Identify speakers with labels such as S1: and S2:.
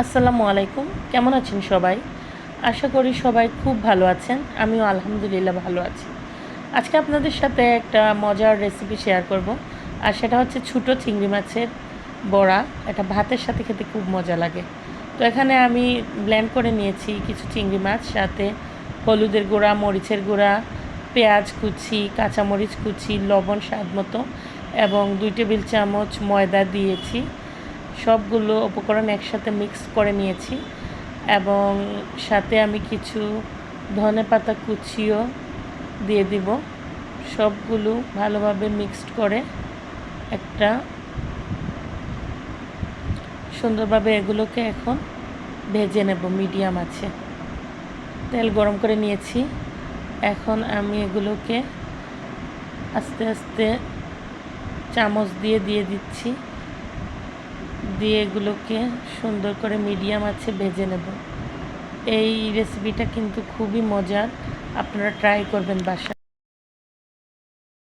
S1: আসসালামু আলাইকুম। কেমন আছেন সবাই? আশা করি সবাই খুব ভালো আছেন। আমিও আলহামদুলিল্লাহ ভালো আছি। আজকে আপনাদের সাথে একটা মজার রেসিপি শেয়ার করব। আর সেটা হচ্ছে ছোটো চিংড়ি মাছের বড়া। এটা ভাতের সাথে খেতে খুব মজা লাগে। তো এখানে আমি ব্লেন্ড করে নিয়েছি কিছু চিংড়ি মাছ, সাথে হলুদের গুঁড়া, মরিচের গুঁড়া, পেঁয়াজ কুচি, কাঁচামরিচ কুচি, লবণ স্বাদ মতো, এবং দুই টেবিল চামচ ময়দা দিয়েছি। সবগুলো উপকরণ একসাথে মিক্স করে নিয়েছি এবং সাথে আমি কিছু ধনে পাতা কুচিও দিয়ে দিব। সবগুলো ভালোভাবে মিক্সড করে একটা সুন্দরভাবে এগুলোকে এখন ভেজে নেব মিডিয়াম আছে। তেল গরম করে নিয়েছি। এখন আমি এগুলোকে আস্তে আস্তে চামচ দিয়ে দিয়ে দিচ্ছি। দিয়ে এগুলোকে সুন্দর করে মিডিয়াম আছে ভেজে নেব। এই রেসিপিটা কিন্তু খুবই মজার। আপনারা ট্রাই করবেন বাসায়।